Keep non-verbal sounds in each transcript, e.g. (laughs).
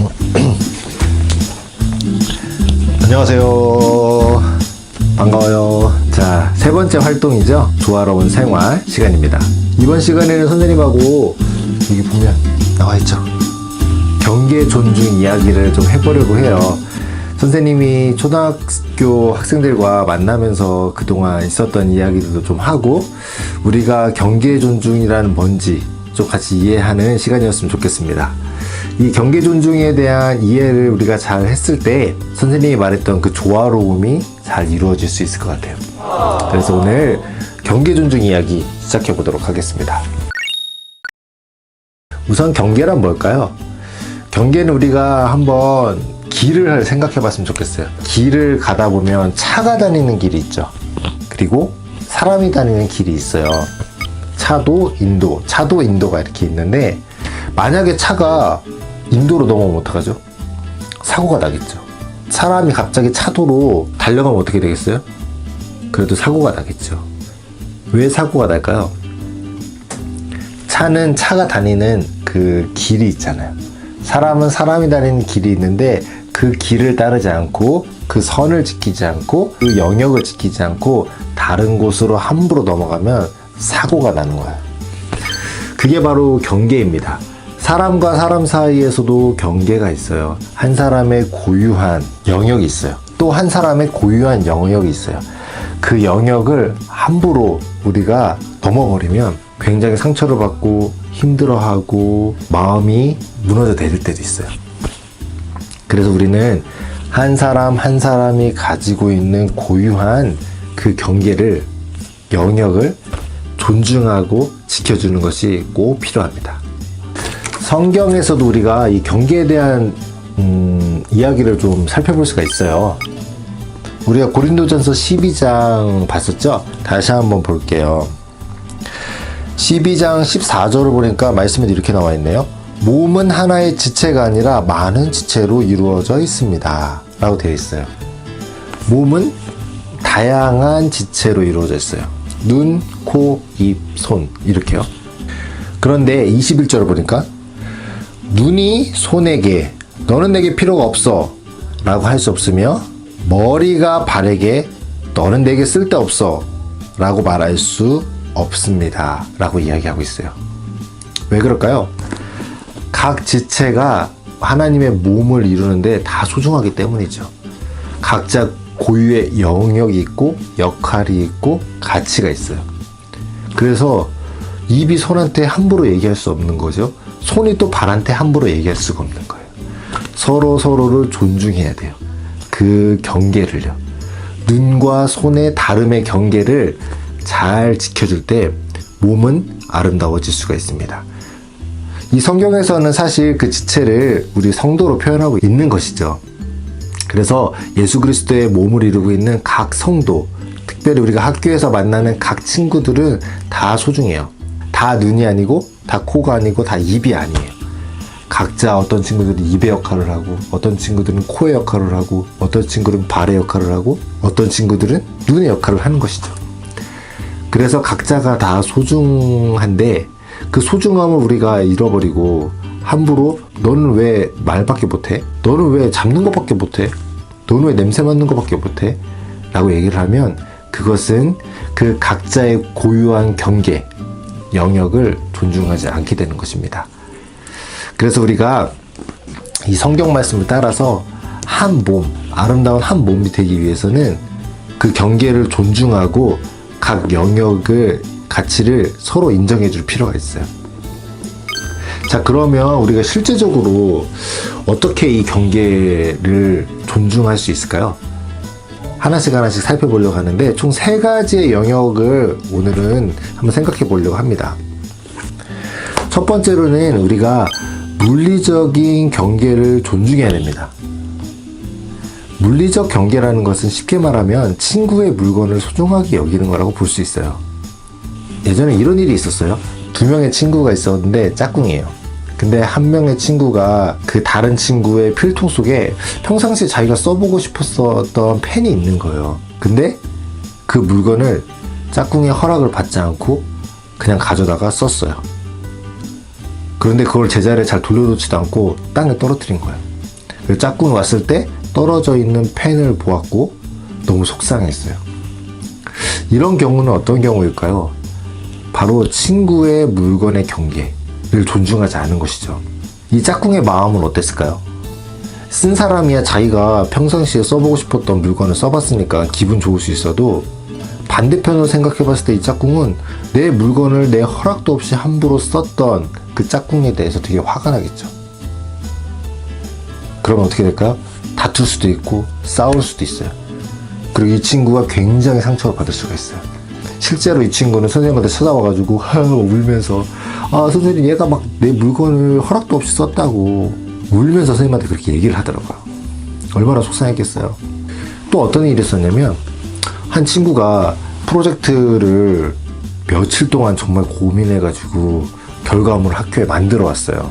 (clears throat) 안녕하세요. 반가워요. 자, 세 번째 활동이죠. 조화로운 생활 시간입니다. 이번 시간에는 선생님하고 여기 보면 나와 있죠. 경계 존중 이야기를 좀 해보려고 해요. 선생님이 초등학교 학생들과 만나면서 그동안 있었던 이야기들도 좀 하고 우리가 경계 존중이라는 뭔지 좀 같이 이해하는 시간이었으면 좋겠습니다. 이 경계 존중에 대한 이해를 우리가 잘 했을 때 선생님이 말했던 그 조화로움이 잘 이루어질 수 있을 것 같아요. 그래서 오늘 경계 존중 이야기 시작해 보도록 하겠습니다. 우선 경계란 뭘까요? 경계는 우리가 한번 길을 생각해 봤으면 좋겠어요. 길을 가다 보면 차가 다니는 길이 있죠. 그리고 사람이 다니는 길이 있어요. 차도 인도, 차도 인도가 이렇게 있는데 만약에 차가 인도로 넘어오면 어떡하죠? 사고가 나겠죠. 사람이 갑자기 차도로 달려가면 어떻게 되겠어요? 그래도 사고가 나겠죠. 왜 사고가 날까요? 차는 차가 다니는 그 길이 있잖아요. 사람은 사람이 다니는 길이 있는데 그 길을 따르지 않고 그 선을 지키지 않고 그 영역을 지키지 않고 다른 곳으로 함부로 넘어가면 사고가 나는 거예요. 그게 바로 경계입니다. 사람과 사람 사이에서도 경계가 있어요. 한 사람의 고유한 영역이 있어요. 또 한 사람의 고유한 영역이 있어요. 그 영역을 함부로 우리가 넘어버리면 굉장히 상처를 받고 힘들어하고 마음이 무너져 내릴 때도 있어요. 그래서 우리는 한 사람 한 사람이 가지고 있는 고유한 그 경계를 영역을 존중하고 지켜주는 것이 꼭 필요합니다. 성경에서도 우리가 이 경계에 대한 음, 이야기를 좀 살펴볼 수가 있어요. 우리가 고린도전서 12장 봤었죠? 다시 한번 볼게요. 12장 14절을 보니까 말씀에 이렇게 나와 있네요. 몸은 하나의 지체가 아니라 많은 지체로 이루어져 있습니다. 라고 되어 있어요. 몸은 다양한 지체로 이루어져 있어요. 눈, 코, 입, 손. 이렇게요. 그런데 21절을 보니까 눈이 손에게 너는 내게 필요가 없어. 라고 할 수 없으며 머리가 발에게 너는 내게 쓸데없어. 라고 말할 수 없습니다. 라고 이야기하고 있어요. 왜 그럴까요? 각 지체가 하나님의 몸을 이루는데 다 소중하기 때문이죠. 각자 고유의 영역이 있고 역할이 있고 가치가 있어요. 그래서 입이 손한테 함부로 얘기할 수 없는 거죠. 손이 또 발한테 함부로 얘기할 수가 없는 거예요. 서로 서로를 존중해야 돼요. 그 경계를요. 눈과 손의 다름의 경계를 잘 지켜줄 때 몸은 아름다워질 수가 있습니다. 이 성경에서는 사실 그 지체를 우리 성도로 표현하고 있는 것이죠. 그래서 예수 그리스도의 몸을 이루고 있는 각 성도, 특별히 우리가 학교에서 만나는 각 친구들은 다 소중해요. 다 눈이 아니고, 다 코가 아니고, 다 입이 아니에요. 각자 어떤 친구들은 입의 역할을 하고, 어떤 친구들은 코의 역할을 하고, 어떤 친구들은 발의 역할을 하고, 어떤 친구들은 눈의 역할을 하는 것이죠. 그래서 각자가 다 소중한데, 그 소중함을 우리가 잃어버리고, 함부로 너는 왜 말밖에 못해? 너는 왜 잡는 것밖에 못해? 너는 왜 냄새 맡는 것밖에 못해? 라고 얘기를 하면 그것은 그 각자의 고유한 경계, 영역을 존중하지 않게 되는 것입니다. 그래서 우리가 이 성경 말씀을 따라서 한 몸, 아름다운 한 몸이 되기 위해서는 그 경계를 존중하고 각 영역을 가치를 서로 인정해 줄 필요가 있어요. 자, 그러면 우리가 실제적으로 어떻게 이 경계를 존중할 수 있을까요? 하나씩 하나씩 살펴보려고 하는데 총 세 가지의 영역을 오늘은 한번 생각해 보려고 합니다. 첫 번째로는 우리가 물리적인 경계를 존중해야 됩니다. 물리적 경계라는 것은 쉽게 말하면 친구의 물건을 소중하게 여기는 거라고 볼 수 있어요. 예전에 이런 일이 있었어요. 두 명의 친구가 있었는데 짝꿍이에요. 근데 한 명의 친구가 그 다른 친구의 필통 속에 평상시에 자기가 써보고 싶었던 펜이 있는 거예요. 근데 그 물건을 짝꿍의 허락을 받지 않고 그냥 가져다가 썼어요. 그런데 그걸 제자리에 잘 돌려놓지도 않고 땅에 떨어뜨린 거예요. 그 짝꿍이 왔을 때 떨어져 있는 펜을 보았고 너무 속상했어요. 이런 경우는 어떤 경우일까요? 바로 친구의 물건의 경계 를 존중하지 않은 것이죠. 이 짝꿍의 마음은 어땠을까요? 쓴 사람이야 자기가 평상시에 써보고 싶었던 물건을 써봤으니까 기분 좋을 수 있어도 반대편으로 생각해봤을 때 이 짝꿍은 내 물건을 내 허락도 없이 함부로 썼던 그 짝꿍에 대해서 되게 화가 나겠죠. 그러면 어떻게 될까요? 다툴 수도 있고 싸울 수도 있어요. 그리고 이 친구가 굉장히 상처를 받을 수가 있어요. 실제로 이 친구는 선생님한테 찾아와가지고 하, 울면서 아 선생님 얘가 막 내 물건을 허락도 없이 썼다고 울면서 선생님한테 그렇게 얘기를 하더라고요. 얼마나 속상했겠어요. 또 어떤 일이 있었냐면 한 친구가 프로젝트를 며칠 동안 정말 고민해가지고 결과물을 학교에 만들어 왔어요.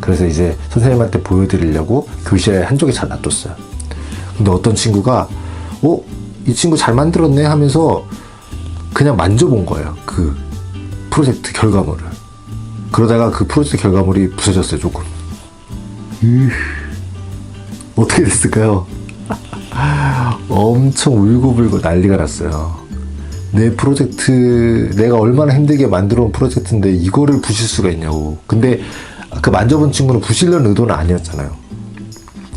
그래서 이제 선생님한테 보여드리려고 교실에 한쪽에 잘 놔뒀어요. 근데 어떤 친구가, 어? 이 친구 잘 만들었네 하면서 그냥 만져본 거예요. 그 프로젝트 결과물을. 그러다가 그 프로젝트 결과물이 부서졌어요, 조금. 으, 어떻게 됐을까요? 엄청 울고불고 난리가 났어요. 내 프로젝트, 내가 얼마나 힘들게 만들어 온 프로젝트인데 이거를 부실 수가 있냐고. 근데 그 만져본 친구는 부실려는 의도는 아니었잖아요.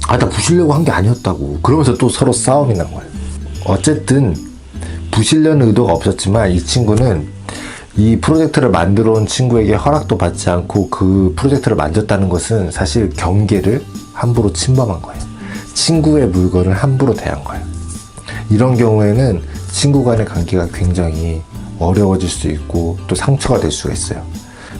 아, 나 부시려고 한 게 아니었다고. 그러면서 또 서로 싸움이 난 거예요. 어쨌든, 부시려는 의도가 없었지만 이 친구는 이 프로젝트를 만들어 온 친구에게 허락도 받지 않고 그 프로젝트를 만졌다는 것은 사실 경계를 함부로 침범한 거예요. 친구의 물건을 함부로 대한 거예요. 이런 경우에는 친구 간의 관계가 굉장히 어려워질 수 있고 또 상처가 될 수가 있어요.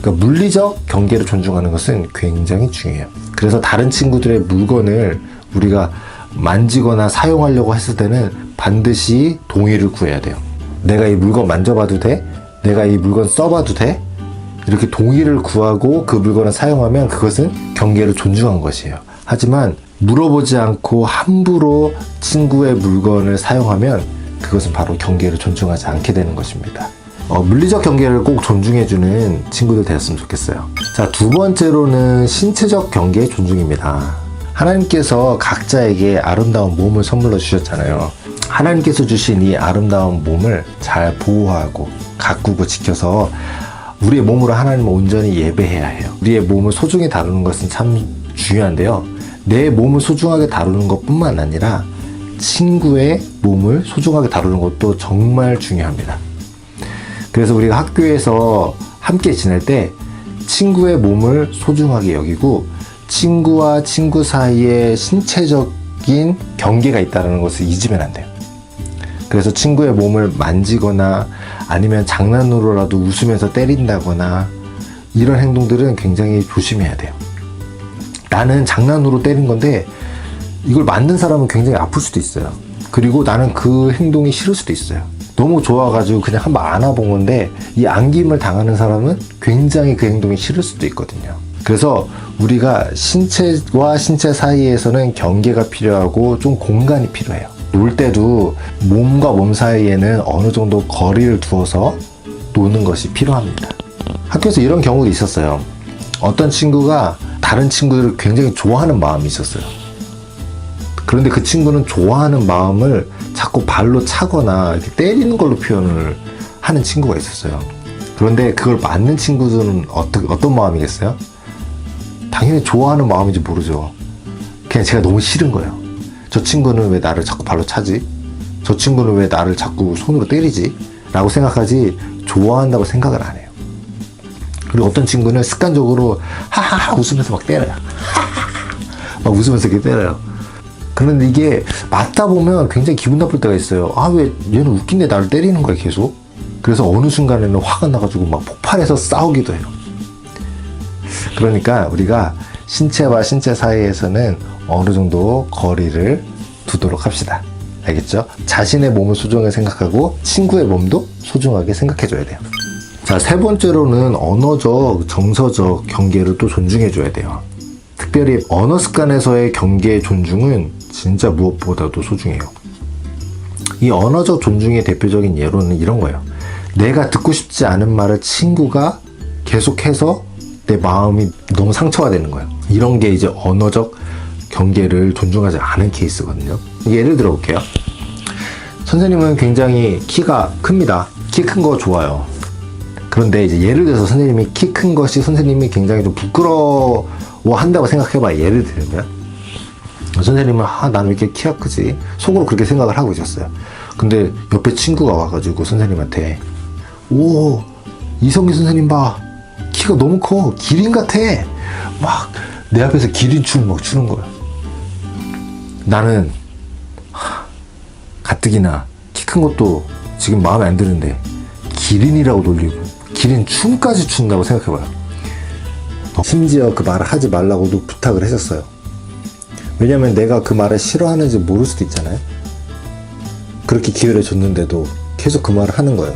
그러니까 물리적 경계를 존중하는 것은 굉장히 중요해요. 그래서 다른 친구들의 물건을 우리가 만지거나 사용하려고 했을 때는 반드시 동의를 구해야 돼요. 내가 이 물건 만져봐도 돼? 내가 이 물건 써봐도 돼? 이렇게 동의를 구하고 그 물건을 사용하면 그것은 경계를 존중한 것이에요. 하지만 물어보지 않고 함부로 친구의 물건을 사용하면 그것은 바로 경계를 존중하지 않게 되는 것입니다. 어, 물리적 경계를 꼭 존중해주는 친구들 되었으면 좋겠어요. 자, 두 번째로는 신체적 경계의 존중입니다. 하나님께서 각자에게 아름다운 몸을 선물로 주셨잖아요. 하나님께서 주신 이 아름다운 몸을 잘 보호하고 가꾸고 지켜서 우리의 몸으로 하나님을 온전히 예배해야 해요. 우리의 몸을 소중히 다루는 것은 참 중요한데요. 내 몸을 소중하게 다루는 것 뿐만 아니라 친구의 몸을 소중하게 다루는 것도 정말 중요합니다. 그래서 우리가 학교에서 함께 지낼 때 친구의 몸을 소중하게 여기고 친구와 친구 사이에 신체적인 경계가 있다는 것을 잊으면 안 돼요. 그래서 친구의 몸을 만지거나 아니면 장난으로라도 웃으면서 때린다거나 이런 행동들은 굉장히 조심해야 돼요. 나는 장난으로 때린 건데 이걸 만든 사람은 굉장히 아플 수도 있어요. 그리고 나는 그 행동이 싫을 수도 있어요. 너무 좋아가지고 그냥 한번 안아본 건데 이 안김을 당하는 사람은 굉장히 그 행동이 싫을 수도 있거든요. 그래서 우리가 신체와 신체 사이에서는 경계가 필요하고 좀 공간이 필요해요. 놀 때도 몸과 몸 사이에는 어느 정도 거리를 두어서 노는 것이 필요합니다. 학교에서 이런 경우도 있었어요. 어떤 친구가 다른 친구들을 굉장히 좋아하는 마음이 있었어요. 그런데 그 친구는 좋아하는 마음을 자꾸 발로 차거나 때리는 걸로 표현을 하는 친구가 있었어요. 그런데 그걸 맞는 친구들은 어떤, 어떤 마음이겠어요? 당연히 좋아하는 마음인지 모르죠. 그냥 제가 너무 싫은 거예요. 저 친구는 왜 나를 자꾸 발로 차지? 저 친구는 왜 나를 자꾸 손으로 때리지? 라고 생각하지 좋아한다고 생각을 안 해요. 그리고 어떤 친구는 습관적으로 하하하 웃으면서 막 때려요. (laughs) 막 웃으면서 이렇게 때려요. 그런데 이게 맞다 보면 굉장히 기분 나쁠 때가 있어요. 아, 왜 얘는 웃긴데 나를 때리는 거야, 계속? 그래서 어느 순간에는 화가 나가지고 막 폭발해서 싸우기도 해요. 그러니까 우리가 신체와 신체 사이에서는 어느 정도 거리를 두도록 합시다. 알겠죠? 자신의 몸을 소중하게 생각하고 친구의 몸도 소중하게 생각해줘야 돼요. 자, 세 번째로는 언어적, 정서적 경계를 또 존중해줘야 돼요. 특별히 언어 습관에서의 경계의 존중은 진짜 무엇보다도 소중해요. 이 언어적 존중의 대표적인 예로는 이런 거예요. 내가 듣고 싶지 않은 말을 친구가 계속해서 내 마음이 너무 상처가 되는 거예요. 이런 게 이제 언어적 경계를 존중하지 않은 케이스거든요. 예를 들어 볼게요. 선생님은 굉장히 키가 큽니다. 키 큰 거 좋아요. 그런데 이제 예를 들어서 선생님이 키 큰 것이 선생님이 굉장히 좀 부끄러워 한다고 생각해봐. 예를 들면. 선생님은, 아, 나는 왜 이렇게 키가 크지? 속으로 그렇게 생각을 하고 있었어요. 근데 옆에 친구가 와가지고 선생님한테, 오, 이성기 선생님 봐. 키가 너무 커. 기린 같아. 막, 내 앞에서 기린 춤 막 추는 거야. 나는, 하, 가뜩이나 키 큰 것도 지금 마음에 안 드는데, 기린이라고 놀리고, 기린 춤까지 춘다고 생각해봐요. 심지어 그 말을 하지 말라고도 부탁을 했었어요. 왜냐면 내가 그 말을 싫어하는지 모를 수도 있잖아요. 그렇게 기회를 줬는데도 계속 그 말을 하는 거예요.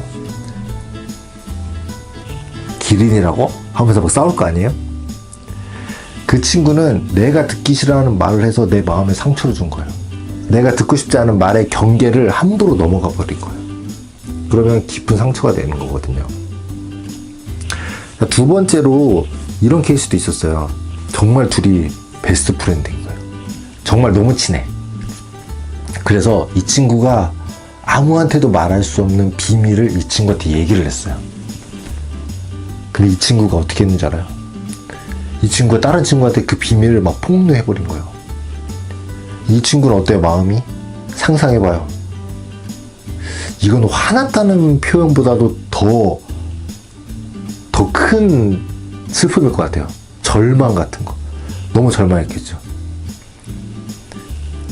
기린이라고? 하면서 막 싸울 거 아니에요? 그 친구는 내가 듣기 싫어하는 말을 해서 내 마음에 상처를 준 거예요. 내가 듣고 싶지 않은 말의 경계를 함부로 넘어가 버린 거예요. 그러면 깊은 상처가 되는 거거든요. 두 번째로 이런 케이스도 있었어요. 정말 둘이 베스트 프렌드인 거예요. 정말 너무 친해. 그래서 이 친구가 아무한테도 말할 수 없는 비밀을 이 친구한테 얘기를 했어요. 근데 이 친구가 어떻게 했는지 알아요? 이 친구가 다른 친구한테 그 비밀을 막 폭로해버린 거예요. 이 친구는 어때요, 마음이? 상상해봐요. 이건 화났다는 표현보다도 더, 더 큰 슬픔일 것 같아요. 절망 같은 거. 너무 절망했겠죠.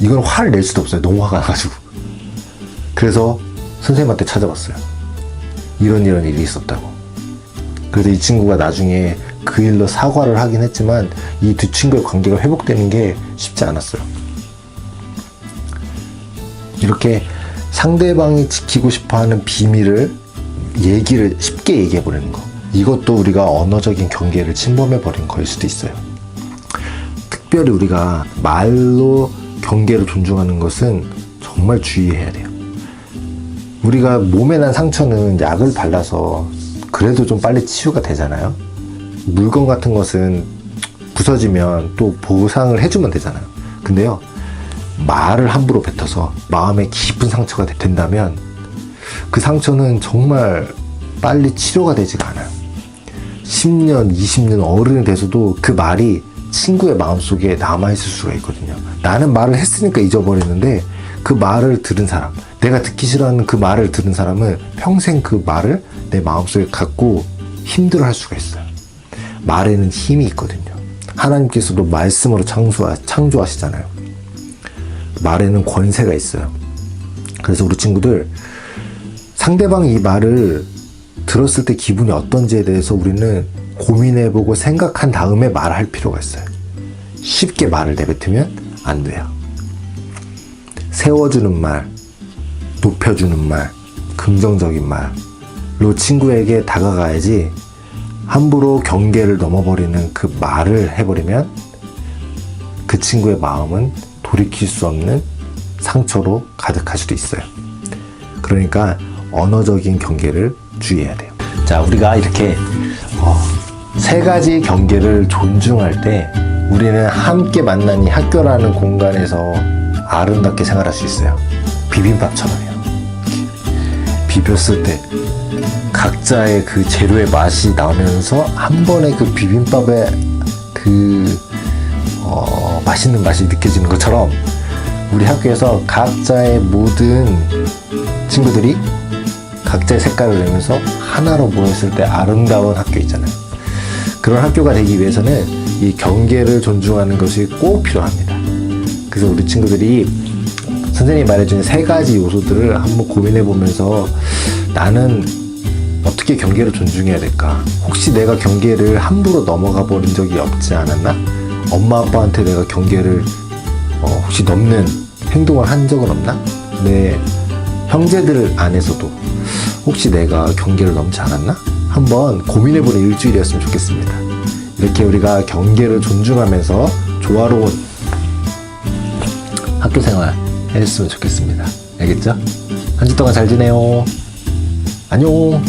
이건 화를 낼 수도 없어요. 너무 화가 나가지고. 그래서 선생님한테 찾아봤어요. 이런 이런 일이 있었다고. 그래서 이 친구가 나중에 그 일로 사과를 하긴 했지만 이 두 친구의 관계가 회복되는 게 쉽지 않았어요. 이렇게 상대방이 지키고 싶어 하는 비밀을 얘기를 쉽게 얘기해 버리는 거. 이것도 우리가 언어적인 경계를 침범해 버린 거일 수도 있어요. 특별히 우리가 말로 경계를 존중하는 것은 정말 주의해야 돼요. 우리가 몸에 난 상처는 약을 발라서 그래도 좀 빨리 치유가 되잖아요. 물건 같은 것은 부서지면 또 보상을 해주면 되잖아요. 근데요, 말을 함부로 뱉어서 마음에 깊은 상처가 된다면 그 상처는 정말 빨리 치료가 되지가 않아요. 10년, 20년 어른이 돼서도 그 말이 친구의 마음속에 남아있을 수가 있거든요. 나는 말을 했으니까 잊어버리는데 그 말을 들은 사람, 내가 듣기 싫어하는 그 말을 들은 사람은 평생 그 말을 내 마음속에 갖고 힘들어 할 수가 있어요. 말에는 힘이 있거든요. 하나님께서도 말씀으로 창조하, 창조하시잖아요. 말에는 권세가 있어요. 그래서 우리 친구들 상대방이 이 말을 들었을 때 기분이 어떤지에 대해서 우리는 고민해보고 생각한 다음에 말할 필요가 있어요. 쉽게 말을 내뱉으면 안 돼요. 세워주는 말, 높여주는 말, 긍정적인 말로 친구에게 다가가야지 함부로 경계를 넘어버리는 그 말을 해버리면 그 친구의 마음은 돌이킬 수 없는 상처로 가득할 수도 있어요. 그러니까 언어적인 경계를 주의해야 돼요. 자, 우리가 이렇게 어, 세 가지 경계를 존중할 때 우리는 함께 만난 이 학교라는 공간에서 아름답게 생활할 수 있어요. 비빔밥처럼요. 비볐을 때 각자의 그 재료의 맛이 나면서 한 번에 그 비빔밥의 그 어, 맛있는 맛이 느껴지는 것처럼 우리 학교에서 각자의 모든 친구들이 각자의 색깔을 내면서 하나로 모였을 때 아름다운 학교 있잖아요. 그런 학교가 되기 위해서는 이 경계를 존중하는 것이 꼭 필요합니다. 그래서 우리 친구들이 선생님이 말해준 세 가지 요소들을 한번 고민해 보면서 나는 어떻게 경계를 존중해야 될까? 혹시 내가 경계를 함부로 넘어가 버린 적이 없지 않았나? 엄마 아빠한테 내가 경계를 어, 혹시 넘는 행동을 한 적은 없나? 내 형제들 안에서도 혹시 내가 경계를 넘지 않았나? 한번 고민해보는 일주일이었으면 좋겠습니다. 이렇게 우리가 경계를 존중하면서 조화로운 학교 생활 했으면 좋겠습니다. 알겠죠? 한 주 동안 잘 지내요. 안녕.